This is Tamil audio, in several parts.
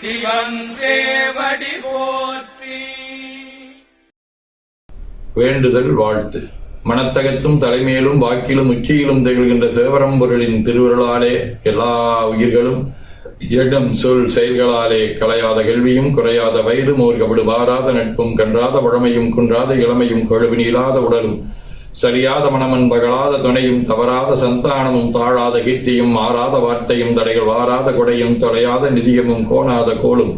சிவன் போற்றி. வேண்டுதல் வாழ்த்து. மனத்தகத்தும் தலைமையிலும் வாக்கிலும் உச்சியிலும் திகழ்கின்ற சிவபரம்பொருளின் திருவருளாலே எல்லா உயிர்களும் இடம் சொல் செயல்களாலே கலையாத கல்வியும் குறையாத வயது ஓர் வாராத நட்பும் கன்றாத பழமையும் குன்றாத இளமையும் கொழுவினிலாத உடலும் சரியாத மனமன் பகலாத துணையும் தவறாத சந்தானமும் தாழாத கீர்த்தியும் மாறாத வார்த்தையும் தடைகள் வாராத கொடையும் தொலையாத நிதியமும் கோணாத கோலும்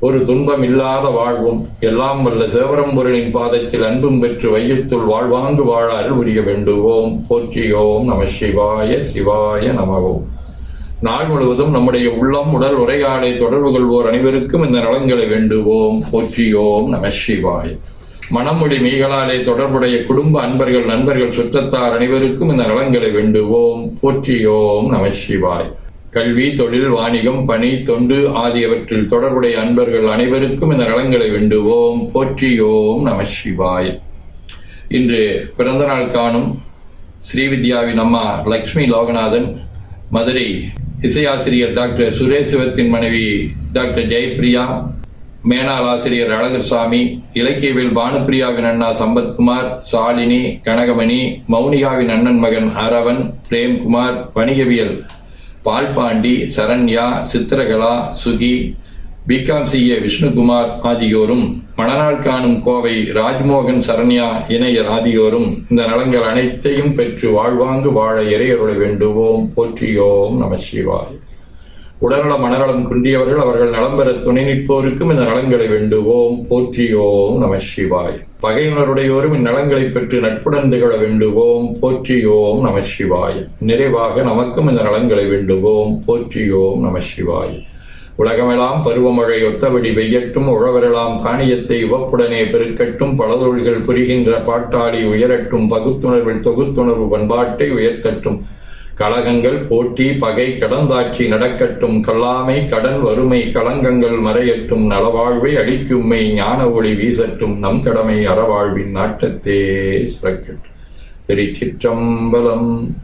ஒரு துன்பம் இல்லாத வாழ்வும் எல்லாம் வல்ல சேவரம்பொருளின் பாதத்தில் அன்பும் பெற்று வையத்துள் வாழ்வாங்கு வாழ அருள் புரிய வேண்டுவோம். போற்றியோம் நம சிவாய சிவாய நமவோம் நாள் முழுவதும் நம்முடைய உள்ளம் உடல் உரையாடை தொடர்பு கொள்வோர் அனைவருக்கும் இந்த நலன்களை வேண்டுவோம். போற்றியோம் நம சிவாய. மனமொழி மெய்களாலே தொடர்புடைய குடும்ப அன்பர்கள் நண்பர்கள் சுற்றத்தார் அனைவருக்கும் இந்த நலன்களை வேண்டுவோம். போற்றியோம் நம சிவாய். கல்வி தொழில் வாணிகம் பணி தொண்டு ஆகியவற்றில் தொடர்புடைய அன்பர்கள் அனைவருக்கும் இந்த நலன்களை வேண்டுவோம். போற்றியோம் நம சிவாய். இன்று பிறந்தநாள் காணும் ஸ்ரீவித்யாவின் அம்மா லக்ஷ்மி லோகநாதன் மதுரை இசையாசிரியர் டாக்டர் சுரேசிவத்தின் மனைவி டாக்டர் ஜெயப்பிரியா மேனாள் ஆசிரியர் அழகர்சாமி இலக்கியவில் பானுப்பிரியாவின் அண்ணா சம்பத்குமார் சாலினி கனகமணி மௌனிகாவின் அண்ணன் மகன் அரவன் பிரேம்குமார் வணிகவியல் பால்பாண்டி சரண்யா சித்திரகலா சுகி பிகாம் சிஏ விஷ்ணுகுமார் ஆகியோரும் மணநாள் காணும் கோவை ராஜ்மோகன் சரண்யா இணையர் ஆகியோரும் இந்த நலங்கள் அனைத்தையும் பெற்று வாழ்வாங்கு வாழ இறையருளை வேண்டுவோம். போற்றியோம் நம சிவாய். உடல்நலம் மனநலம் குன்றியவர்கள் அவர்கள் நலம் பெற துணை நிற்போருக்கும் இந்த நலன்களை வேண்டுவோம். போற்றியோம் நம சிவாய். பகையுணருடையோரும் இந்நலங்களை பெற்று நட்புடன் திகழ வேண்டுவோம். போற்றியோம் நம சிவாய். நிறைவாக நமக்கும் இந்த நலங்களை வேண்டுவோம். போற்றியோம் நம சிவாய். உலகமெல்லாம் பருவமழை ஒத்தபடி பெய்யட்டும் உழவரெல்லாம் தானியத்தை உவப்புடனே பெருக்கட்டும். பலதொழிகள் புரிகின்ற பாட்டாளி உயரட்டும். பகுத்துணர்வில் தொகுத்துணர்வு பண்பாட்டை உயர்த்தட்டும். கழகங்கள் போட்டி பகை கடந்தாட்சி நடக்கட்டும். கல்லாமை கடன் வறுமை களங்கங்கள் மறையட்டும். நலவாழ்வை அடிக்கும்மை ஞான ஒளி வீசட்டும். நம் கடமை அறவாழ்வின் நாட்டத்தே சிறக்கட்டும். திருச்சிற்றம்பலம்.